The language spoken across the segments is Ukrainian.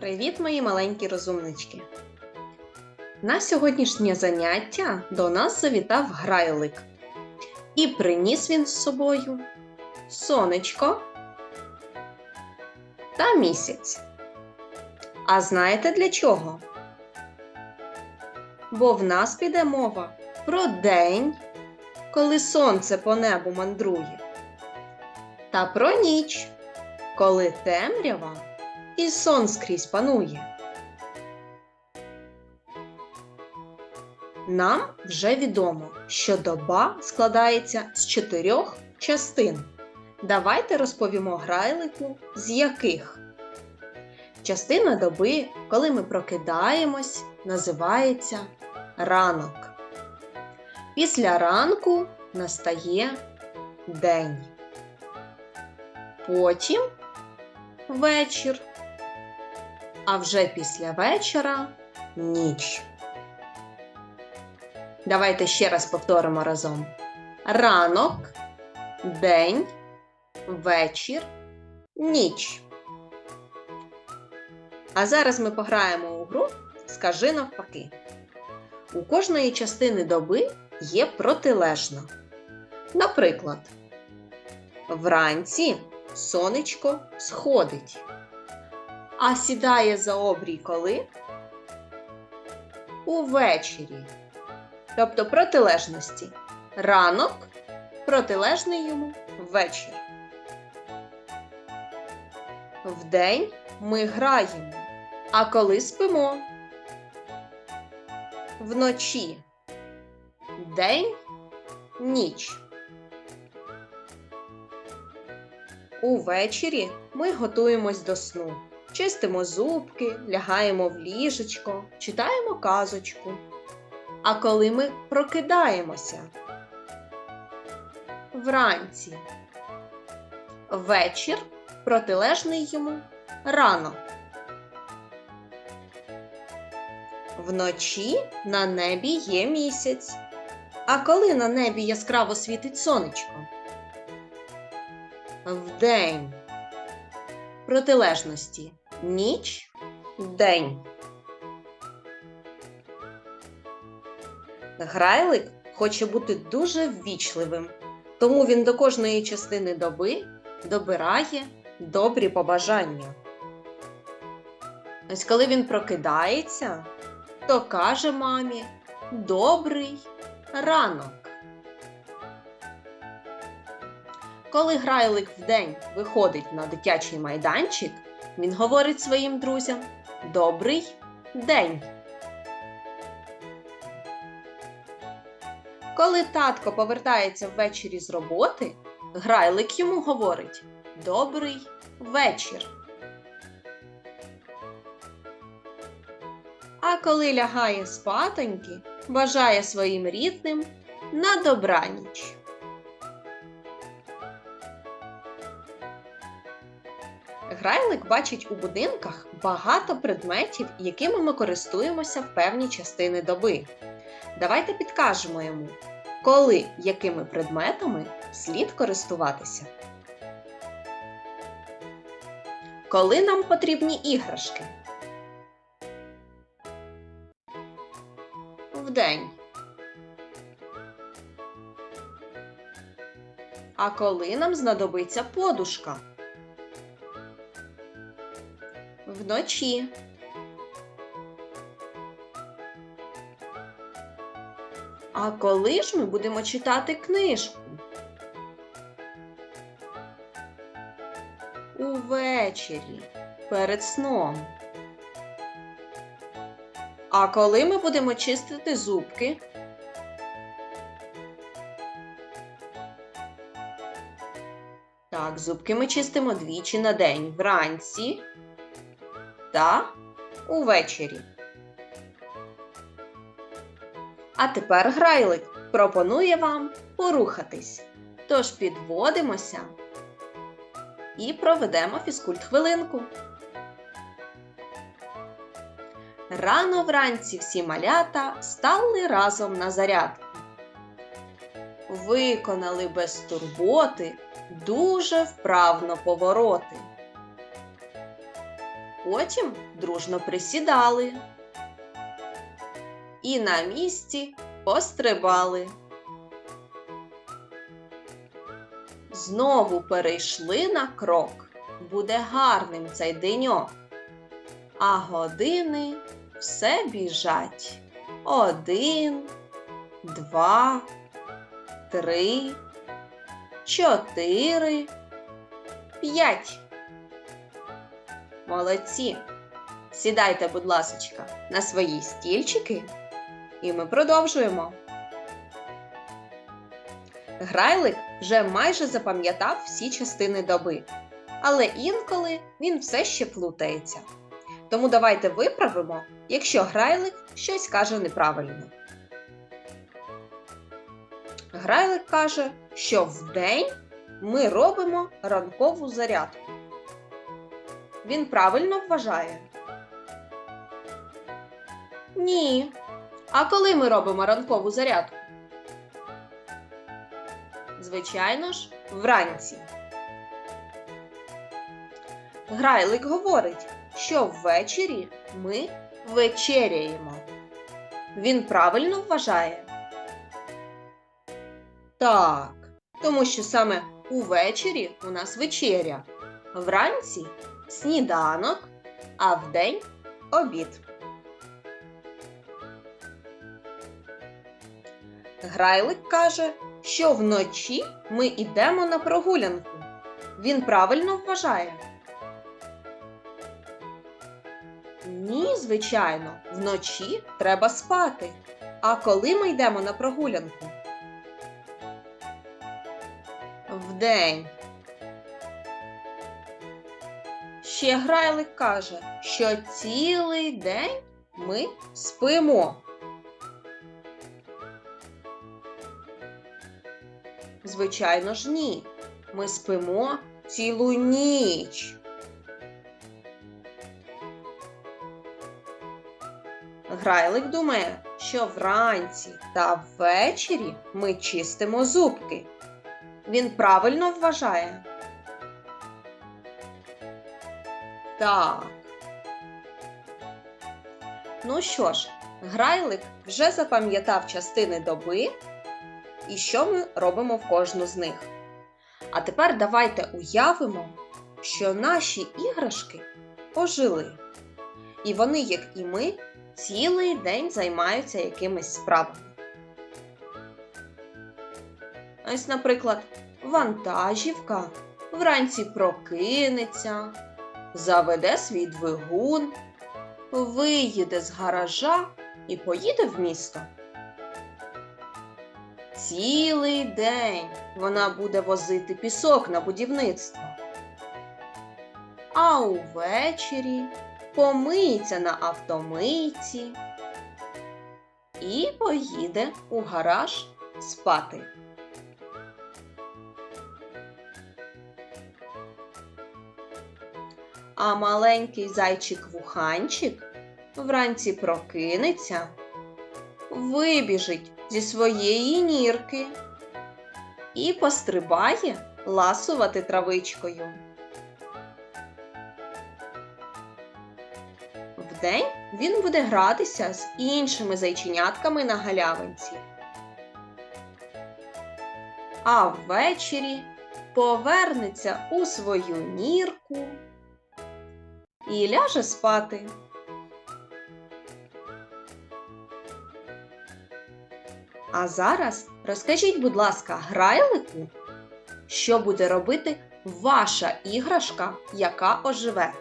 Привіт, мої маленькі розумнички! На сьогоднішнє заняття до нас завітав грайлик. І приніс він з собою сонечко та місяць. А знаєте для чого? Бо в нас піде мова про день, коли сонце по небу мандрує, та про ніч, коли темрява і сон скрізь панує. Нам вже відомо, що доба складається з чотирьох частин. Давайте розповімо грайлику, з яких. Частина доби, коли ми прокидаємось, називається ранок. Після ранку настає день. Потім вечір. А вже після вечора ніч. Давайте ще раз повторимо разом: ранок, день, вечір, ніч. А зараз ми пограємо у гру Скажи навпаки. У кожної частини доби є протилежна. Наприклад, вранці сонечко сходить, а сідає за обрій коли? Увечері. Тобто протилежності. Ранок протилежний йому вечір. Вдень ми граємо, а коли спимо? Вночі. День ніч. Увечері ми готуємось до сну. Чистимо зубки, лягаємо в ліжечко, читаємо казочку. А коли ми прокидаємося? Вранці. Вечір протилежний йому ранок. Вночі на небі є місяць. А коли на небі яскраво світить сонечко? Вдень. Протилежності ніч, день. Грайлик хоче бути дуже ввічливим, тому він до кожної частини доби добирає добрі побажання. Ось коли він прокидається, то каже мамі Добрий ранок. Коли грайлик вдень виходить на дитячий майданчик, він говорить своїм друзям Добрий день. Коли татко повертається ввечері з роботи, грайлик йому говорить Добрий вечір. А коли лягає спатоньки, бажає своїм рідним на добраніч. Грайлик бачить у будинках багато предметів, якими ми користуємося в певні частини доби. Давайте підкажемо йому, коли якими предметами слід користуватися. Коли нам потрібні іграшки? Вдень. А коли нам знадобиться подушка? Вночі. А коли ж ми будемо читати книжку? Увечері перед сном. А коли ми будемо чистити зубки? Так, зубки ми чистимо двічі на день вранці та увечері. А тепер грайлик пропонує вам порухатись. Тож підводимося і проведемо фізкульт хвилинку. Рано вранці всі малята стали разом на зарядку. Виконали без турботи дуже вправно повороти. Потім дружно присідали. І на місці пострибали. Знову перейшли на крок. Буде гарним цей деньок. А години все біжать. Один, два, три, чотири, п'ять. Молодці. Сідайте, будь ласочка, на свої стільчики, і ми продовжуємо. Грайлик вже майже запам'ятав всі частини доби, але інколи він все ще плутається. Тому давайте виправимо, якщо грайлик щось каже неправильно. Грайлик каже, що вдень ми робимо ранкову зарядку. Він правильно вважає? Ні. А коли ми робимо ранкову зарядку? Звичайно ж, вранці. Грайлик говорить, що ввечері ми вечеряємо. Він правильно вважає? Так, тому що саме увечері у нас вечеря, вранці сніданок, а вдень обід. Грайлик каже, що вночі ми йдемо на прогулянку. Він правильно вважає? Ні, звичайно, вночі треба спати. А коли ми йдемо на прогулянку? Вдень. Ще грайлик каже, що цілий день ми спимо. Звичайно ж, ні. Ми спимо цілу ніч. Грайлик думає, що вранці та ввечері ми чистимо зубки. Він правильно вважає? Так. Ну що ж, грайлик вже запам'ятав частини доби і що ми робимо в кожну з них. А тепер давайте уявимо, що наші іграшки ожили. І вони, як і ми, цілий день займаються якимись справами. Ось, наприклад, вантажівка вранці прокинеться, заведе свій двигун, виїде з гаража і поїде в місто. Цілий день вона буде возити пісок на будівництво. А увечері помиється на автомийці і поїде у гараж спати. А маленький зайчик-вуханчик вранці прокинеться, вибіжить зі своєї нірки і пострибає ласувати травичкою. Вдень він буде гратися з іншими зайченятками на галявинці. А ввечері повернеться у свою нірку і ляже спати. А зараз розкажіть, будь ласка, грайлику, що буде робити ваша іграшка, яка оживе.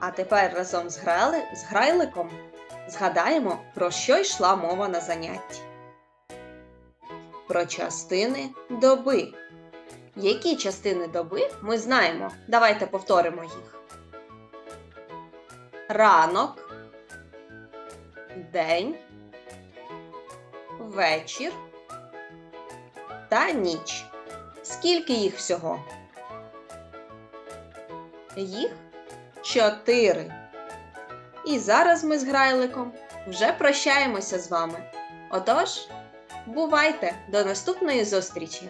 А тепер разом з, грали, з грайликом згадаємо, про що йшла мова на занятті. Про частини доби. Які частини доби ми знаємо? Давайте повторимо їх. Ранок, день, вечір та ніч. Скільки їх всього? Їх чотири. І зараз ми з грайликом вже прощаємося з вами. Отож, бувайте до наступної зустрічі!